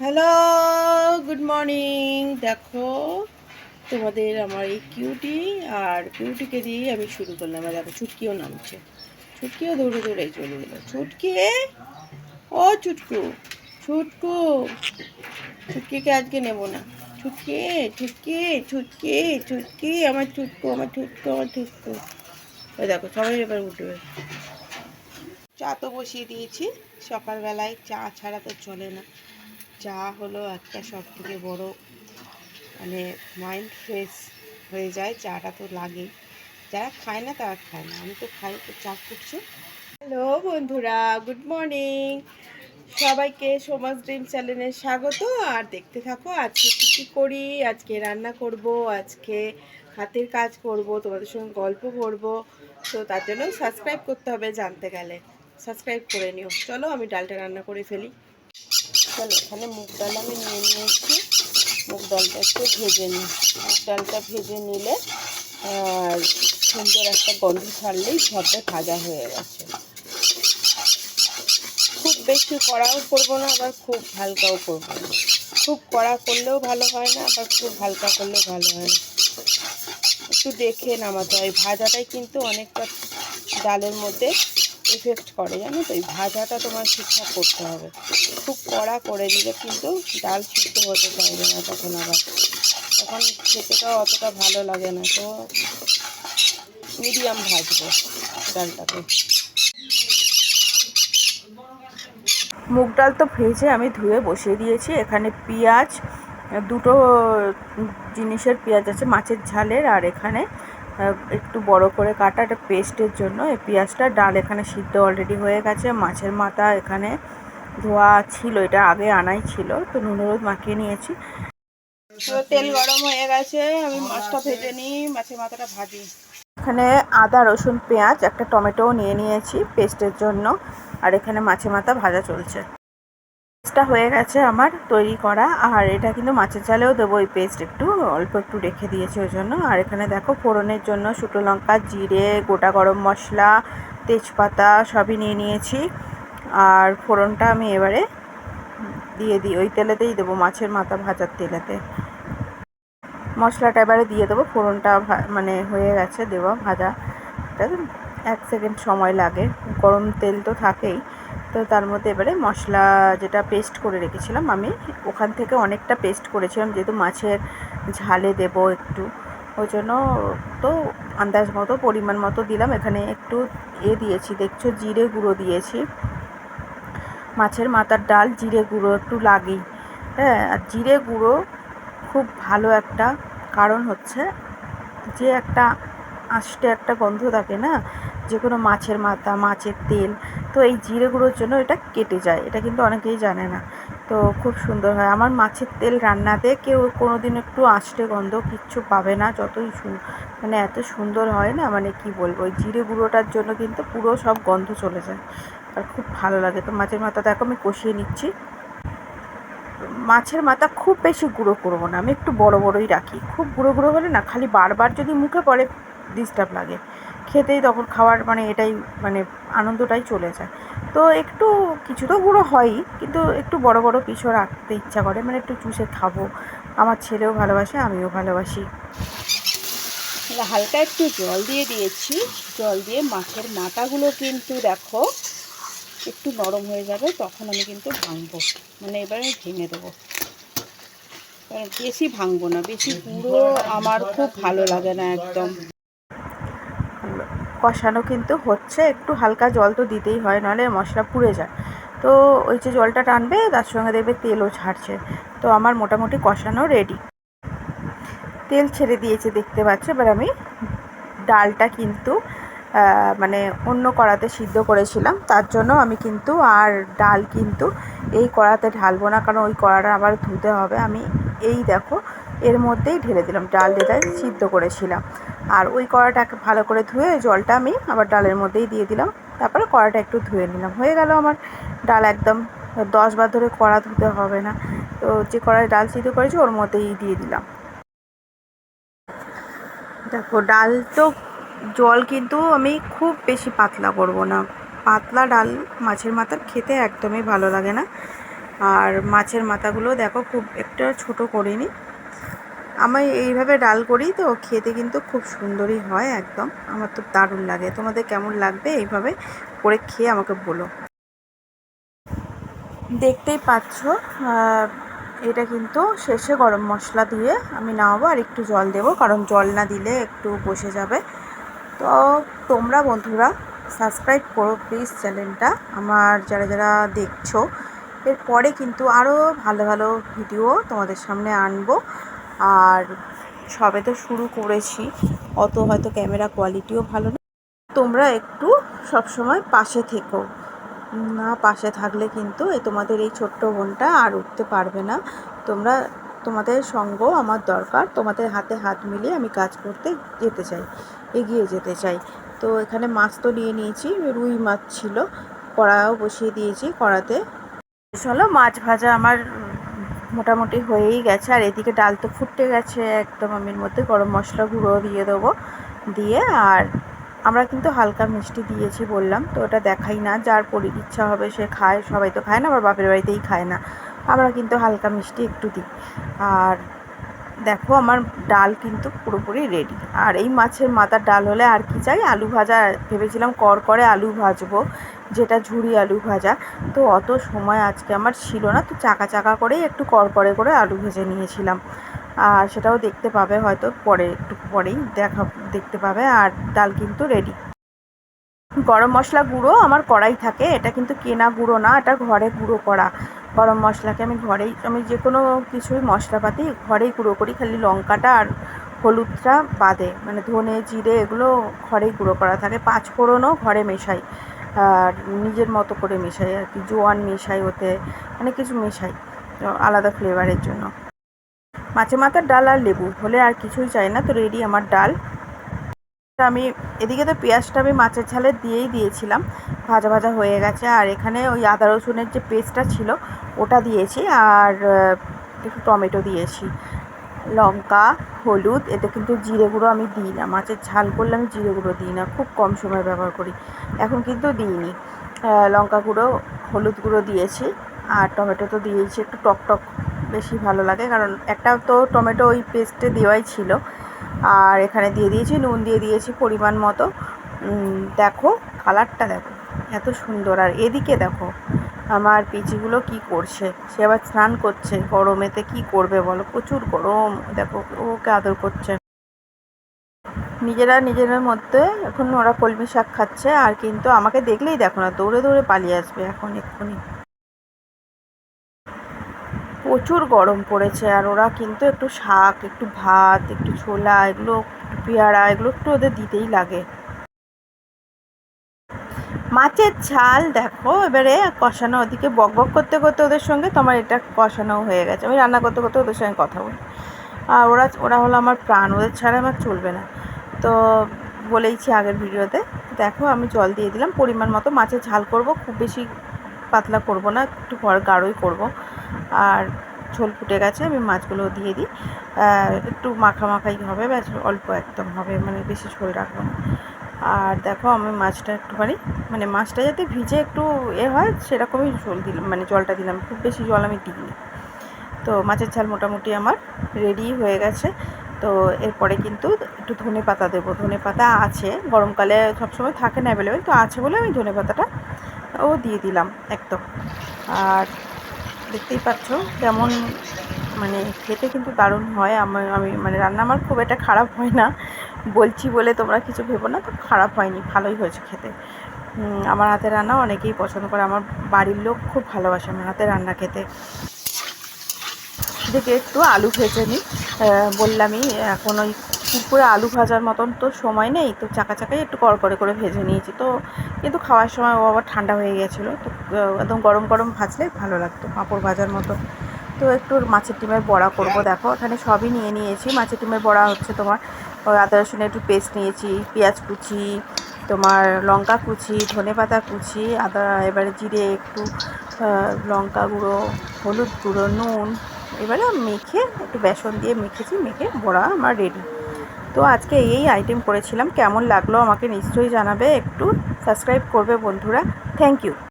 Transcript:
Hello good morning দেখো, তোমাদের আমার এই কিউটি আর কিউটিকে দিয়ে আমি শুরু করলাম। দেখো ছুটকিও নামছে। ছুটকিও দৌড়ে দৌড়ে চলে গেলো। ছুটকি ও ছুটকু ছুটকু ছুটকিকে আজকে নেব না। ছুটকি ছুটকি ছুটকি ছুটকি আমার ছুটকু আমার ছুটকু আমার ছুটকু ওই দেখো, সবাই এবার উঠবে। চা তো বসিয়ে দিয়েছি। সকালবেলায় চা ছাড়া তো চলে না। চা হলো একটা সব থেকে বড় মানে মাইন্ড ফ্রেশ হয়ে যায়। চাটা তো লাগেই। যারা খায় না তারা খায় না। আমি তো খাই, তো চা করছি। হ্যালো বন্ধুরা গুড মর্নিং সবাইকে সমাজ ড্রিম চ্যানেলে স্বাগত। আর দেখতে থাকো, আজকে কী কী করি, আজকে রান্না করব, আজকে হাতের কাজ করব, তোমাদের সঙ্গে গল্প করব। তো তার জন্য সাবস্ক্রাইব করতে হবে জানতে গেলে। সাবস্ক্রাইব করে নিও। চলো আমি ডালটা রান্না করে ফেলি। চলো, এখানে মুগ ডাল আমি নিয়ে নিয়েছি। মুগ ডালটা একটু ভেজে নিই। মুগ ডালটা ভেজে নিলে, আর সুন্দর একটা গন্ধ ছাড়লেই ঝড়টা ভাজা হয়ে গেছে। খুব বেশি কড়াও করব না, আবার খুব হালকাও করব না। খুব কড়া করলেও ভালো হয় না, আবার খুব হালকা করলেও ভালো হয় না। একটু দেখে নামাতে হয়। ভাজাটাই কিন্তু অনেকটা ডালের মধ্যে এফেক্ট করে জানো তো? এই ভাজাটা তোমার ঠিকঠাক করতে হবে। খুব কড়া করে দিলে কিন্তু ডাল সিদ্ধ হতে চাইবে না তখন আবার। তখন খেতেটাও অতটা ভালো লাগে না। তো মিডিয়াম ভাজবো ডালটাকে। মুগ ডাল তো ভেজে আমি ধুয়ে বসিয়ে দিয়েছি। এখানে পেঁয়াজ, দুটো জিনিসের পেঁয়াজ আছে, মাছের ঝালের আর এখানে একটু বড় করে কাটা একটা পেস্টের জন্য এই পেঁয়াজটা। ডাল এখানে সিদ্ধ অলরেডি হয়ে গেছে, মাছের মাথা এখানে ধোয়া ছিল, এটা আগে আনাই ছিল, তো নুন হলুদ মাখিয়ে নিয়েছি। তেল গরম হয়ে গেছে, আমি মাছটা ভেজে নিই, মাছের মাথাটা ভাজি। এখানে আদা, রসুন, পেঁয়াজ, একটা টমেটোও নিয়ে নিয়েছি পেস্টের জন্য, আর এখানে মাছের মাথা ভাজা চলছে। পেস্টটা হয়ে গেছে আমার তৈরি করা। আর এটা কিন্তু মাছের চালেও দেবো ওই পেস্ট একটু, অল্প একটু রেখে দিয়েছি ওই জন্য। আর এখানে দেখো ফোড়নের জন্য শুকনো লঙ্কা, জিরে, গোটা গরম মশলা, তেজপাতা সবই নিয়ে নিয়েছি। আর ফোড়নটা আমি এবারে দিয়ে দিই ওই তেলেতেই দেবো মাছের মাথা ভাজার তেলেতে। মশলাটা এবারে দিয়ে দেবো, ফোড়নটা মানে হয়ে গেছে দেওয়া ভাজা। এক সেকেন্ড সময় লাগে, গরম তেল তো থাকেই। তো তার মধ্যে এবারে মশলা যেটা পেস্ট করে রেখেছিলাম আমি, ওখান থেকে অনেকটা পেস্ট করেছিলাম, যেহেতু মাছের ঝালে দেব একটু। ওই জন্য তো আন্দাজ মতো, পরিমাণ মতো দিলাম। এখানে একটু এ দিয়েছি, দেখছ জিরে গুঁড়ো দিয়েছি। মাছের মাথার ডাল জিরে গুঁড়ো একটু লাগেই। হ্যাঁ আর জিরে গুঁড়ো খুব ভালো একটা কারণ হচ্ছে যে একটা আষ্টে একটা গন্ধ থাকে না? যে কোনো মাছের মাথা, মাছের তেল তো এই জিরে গুঁড়োর জন্য এটা কেটে যায়। এটা কিন্তু অনেকেই জানে না। তো খুব সুন্দর হয়। আমার মাছের তেল রান্নাতে কেউ কোনো দিন একটু আষ্টে গন্ধ কিচ্ছু পাবে না। যতই মানে এত সুন্দর হয় না মানে কি বলব? ওই জিরে গুঁড়োটার জন্য কিন্তু পুরো সব গন্ধ চলে যায়। আর খুব ভালো লাগে। তো মাছের মাথা দেখো, আমি কষিয়ে নিচ্ছি। মাছের মাথা খুব বেশি গুঁড়ো করব না। আমি একটু বড় বড়ই রাখি। খুব গুঁড়ো গুঁড়ো হলে না, খালি বারবার যদি মুখে পড়ে ডিস্টার্ব লাগে। খেতেই তখন খাওয়ার মানে এটাই মানে আনন্দটাই চলে যায়। তো একটু কিছু তো গুঁড়ো হয়ই, কিন্তু একটু বড় বড় পিসও রাখতে ইচ্ছা করে। মানে একটু চুষে খাব। আমার ছেলেও ভালোবাসে, আমিও ভালোবাসি। হালকা একটু জল দিয়ে দিয়েছি। জল দিয়ে মাছের মাথাগুলো কিন্তু দেখো একটু নরম হয়ে যাবে, তখন আমি কিন্তু ভাঙবো। মানে এবারে ভেঙে দেবো। বেশি ভাঙবো না, বেশি পুরো আমার খুব ভালো লাগে না একদম। কষানো কিন্তু হচ্ছে, একটু হালকা জল তো দিতেই হয়, নাহলে মশলা পুড়ে যায়। তো ওই যে জলটা টানবে, তার সঙ্গে দেখবে তেলও ছাড়ছে তো আমার মোটামুটি কষানো রেডি তেল ছেড়ে দিয়েছে দেখতে পাচ্ছ, এবার আমি ডালটা কিন্তু মানে অন্য কড়াতে সিদ্ধ করেছিলাম। তার জন্য আমি কিন্তু আর ডাল কিন্তু এই কড়াতে ঢালবো না, কারণ ওই কড়াটা আবার ধুতে হবে। আমি এই দেখো এর মধ্যেই ঢেলে দিলাম। ডাল যেটা সিদ্ধ করেছিলাম। আর ওই কড়াটাকে ভালো করে ধুয়ে জলটা আমি আবার ডালের মধ্যেই দিয়ে দিলাম। তারপরে কড়াটা একটু ধুয়ে নিলাম। হয়ে গেল আমার ডাল একদম দশ বার ধরে কড়া ধুতে হবে না। তো যে কড়ায় ডাল সিদ্ধ করেছি ওর মধ্যেই দিয়ে দিলাম। দেখো, ডাল তো জল কিন্তু আমি খুব বেশি পাতলা করব না। পাতলা ডাল মাছের মাথার খেতে একদমই ভালো লাগে না। আর মাছের মাথাগুলো দেখো খুব একটা ছোট করিনি। আমি এইভাবে ডাল করি তো, খেতে কিন্তু খুব সুন্দরই হয় একদম। আমার তো দারুণ লাগে। তোমাদের কেমন লাগবে এইভাবে করে খেয়ে আমাকে বলো। দেখতেই পাচ্ছ এটা কিন্তু শেষে গরম মশলা দিয়ে আমি নামাবো আর একটু জল দেবো, কারণ জল না দিলে একটু বসে যাবে। তো তোমরা বন্ধুরা সাবস্ক্রাইব করো প্লিজ চ্যানেলটা। আমার যারা যারা দেখছ, এরপরে কিন্তু আরও ভালো ভালো ভিডিও তোমাদের সামনে আনব। আর সবে তো শুরু করেছি। অত হয়তো ক্যামেরা কোয়ালিটিও ভালো না। তোমরা একটু সবসময় পাশে থেকো। না, পাশে থাকলে কিন্তু এই তোমাদের এই ছোট্ট বোনটা আর উঠতে পারবে না। তোমরা, তোমাদের সঙ্গ আমার দরকার। তোমাদের হাতে হাত মিলিয়ে আমি কাজ করতে যেতে চাই, এগিয়ে যেতে চাই। তো এখানে মাছ তো নিয়ে নিয়েছি, রুই মাছ ছিল। কড়াও বসিয়ে দিয়েছি কড়াতে। চলো মাছ ভাজা আমার মোটামুটি হয়েই গেছে। আর এদিকে ডাল তো ফুটে গেছে, একদম আমি মধ্যে গরম মশলা গুঁড়ো দিয়ে দেবো। দিয়ে আর আমরা কিন্তু হালকা মিষ্টি দিয়েছি বললাম, তো ওটা দেখাই না। যার পরি ইচ্ছা হবে সে খায়, সবাই তো খায় না, আবার বাপের বাড়িতেই খায় না। আমরা কিন্তু হালকা মিষ্টি একটু দিই। আর দেখো আমার ডাল কিন্তু পুরোপুরি রেডি আর এই মাছের মাথার ডাল হলে আর কি চাই? আলু ভাজা, ভেবেছিলাম কর করে আলু ভাজবো। যেটা ঝুড়ি আলু ভাজা। তো অত সময় আজকে আমার ছিল না, তো চাকা চাকা করেই একটু কর করে আলু ভেজে নিয়েছিলাম। আর সেটাও দেখতে পাবে হয়তো পরে, একটু পরেই দেখা, দেখতে পাবে। আর ডাল কিন্তু রেডি গরম মশলা গুঁড়ো আমার কড়াই থাকে, এটা কিন্তু কেনা গুঁড়ো না, এটা ঘরে গুঁড়ো করা। গরম মশলাকে আমি ঘরেই, আমি যে কোনো কিছুই মশলাপাতি ঘরেই গুঁড়ো করি, খালি লঙ্কাটা আর হলুদটা বাদে। মানে ধনে, জিরে এগুলো ঘরেই গুঁড়ো করা থাকে পাঁচ ফোড়নও ঘরে মেশাই। আর নিজের মতো করে মেশাই আর কি, জোয়ান মেশাই ওতে অনেক কিছু মেশাই আলাদা ফ্লেভারের জন্য। মাছে মাথার ডাল আর লেবু, হলে আর কিছুই চাই না, তো রেডি আমার ডাল। আমি, এদিকে তো পেঁয়াজটা আমি মাছের ঝালে দিয়েই দিয়েছিলাম, ভাজা ভাজা হয়ে গেছে, আর এখানে ওই আদা রসুনের যে পেস্টটা ছিল, ওটা দিয়েছি, আর একটু টমেটো দিয়েছি। লঙ্কা, হলুদ, এতে কিন্তু জিরে গুঁড়ো আমি দিই না। মাছের ঝাল করলে আমি জিরে গুঁড়ো দিই না, খুব কম সময় ব্যবহার করি। এখন কিন্তু দিইনি। লঙ্কা গুঁড়ো, হলুদ গুঁড়ো দিয়েছি, আর টমেটো তো দিয়েছি একটু টক টক বেশি ভালো লাগে, কারণ একটা তো টমেটো ওই পেস্টে দেওয়াই ছিল। আর এখানে দিয়ে দিয়েছি, নুন দিয়ে দিয়েছি পরিমাণ মতো। দেখো কালারটা দেখো, এত সুন্দর। আর এদিকে দেখো আমার পিচিগুলো কি করছে? সে আবার স্নান করছে। গরমেতে কি করবে বলো? প্রচুর গরম। দেখো, ওকে আদর করছে। নিজেরা নিজেদের মধ্যে এখন ওরা কলমি শাক খাচ্ছে, আর কিন্তু আমাকে দেখলেই দেখো না, দৌড়ে দৌড়ে পালিয়ে আসবে এখন এক্ষুনি। প্রচুর গরম পড়েছে, আর ওরা কিন্তু একটু শাক, একটু ভাত, একটু ছোলা, এগুলো, একটু পেয়ারা, এগুলো একটু ওদের দিতেই লাগে। মাছের ঝাল দেখো, এবারে কষানো ওদিকে বক বক করতে করতে ওদের সঙ্গে তোমার এটা কষানো হয়ে গেছে। আমি রান্না করতে করতে ওদের সঙ্গে কথা বলি। আর ওরা ওরা হলো আমার প্রাণ, ওদের ছাড়া আমার চলবে না। তো বলেইছি আগের ভিডিওতে, দেখো আমি জল দিয়ে দিলাম, পরিমাণ মতো মাছের ঝাল করব, খুব বেশি পাতলা করব না, একটু ঘর গাঢ়ই করব। আর ঝোল ফুটে গেছে, আমি মাছগুলো দিয়ে দিই। একটু মাখা মাখাই হবে, ব্যাস অল্প একদম হবে মানে বেশি ঝোল রাখব না। আর দেখো আমি মাছটা একটুখানি মানে মাছটা যাতে ভিজে একটু এ হয়, সেরকমই জল দিলাম মানে জলটা দিলাম, খুব বেশি জল আমি দিইনি। তো মাছের ঝাল মোটামুটি আমার রেডি হয়ে গেছে। তো এরপরে কিন্তু একটু ধনে পাতা দেবো। ধনে পাতা আছে, গরমকালে সবসময় থাকে না অ্যাভেলেবেল তো আছে বলে আমি ধনে পাতাটা ও দিয়ে দিলাম একদম। আর দেখতেই পাচ্ছ কেমন মানে খেতে কিন্তু দারুণ হয়। আমার, আমি মানে রান্না আমার খুব একটা খারাপ হয় না। বলছি বলে তোমরা কিছু ভেবো না, তো খারাপ হয়নি, ভালোই হয়েছে খেতে। আমার হাতে রান্না অনেকেই পছন্দ করে, আমার বাড়ির লোক খুব ভালোবাসে আমার হাতে রান্না খেতে। দেখে একটু আলু ভেজে নিই। বললামই, এখন ওই পুকুরে আলু ভাজার মতন তো সময় নেই, তো চাকা চাকাই একটু কড়কড়ে করে ভেজে নিয়েছি। তো কিন্তু খাওয়ার সময় ও আবার ঠান্ডা হয়ে গেছিল তো একদম গরম গরম ভাজলে ভালো লাগতো, পাঁপড় ভাজার মতো। তো একটু মাছের ডিমের বড়া করব, দেখো, ওখানে সবই নিয়ে নিয়েছি, মাছের ডিমের বড়া হচ্ছে তোমার আদা রসুনের একটু পেস্ট নিয়েছি, পেঁয়াজ কুচি, তোমার লঙ্কা কুচি, ধনে পাতা কুচি, আদা, এবারে জিরে একটু লঙ্কা গুঁড়ো, হলুদ গুঁড়ো, নুন, এবারে মেখে একটু বেসন দিয়ে মেখেছি, মেখে বড়া আমার রেডি তো আজকে এই আইটেম করেছিলাম, কেমন লাগল আমাকে নিশ্চয়ই জানাবে, একটু সাবস্ক্রাইব করবে বন্ধুরা থ্যাংক ইউ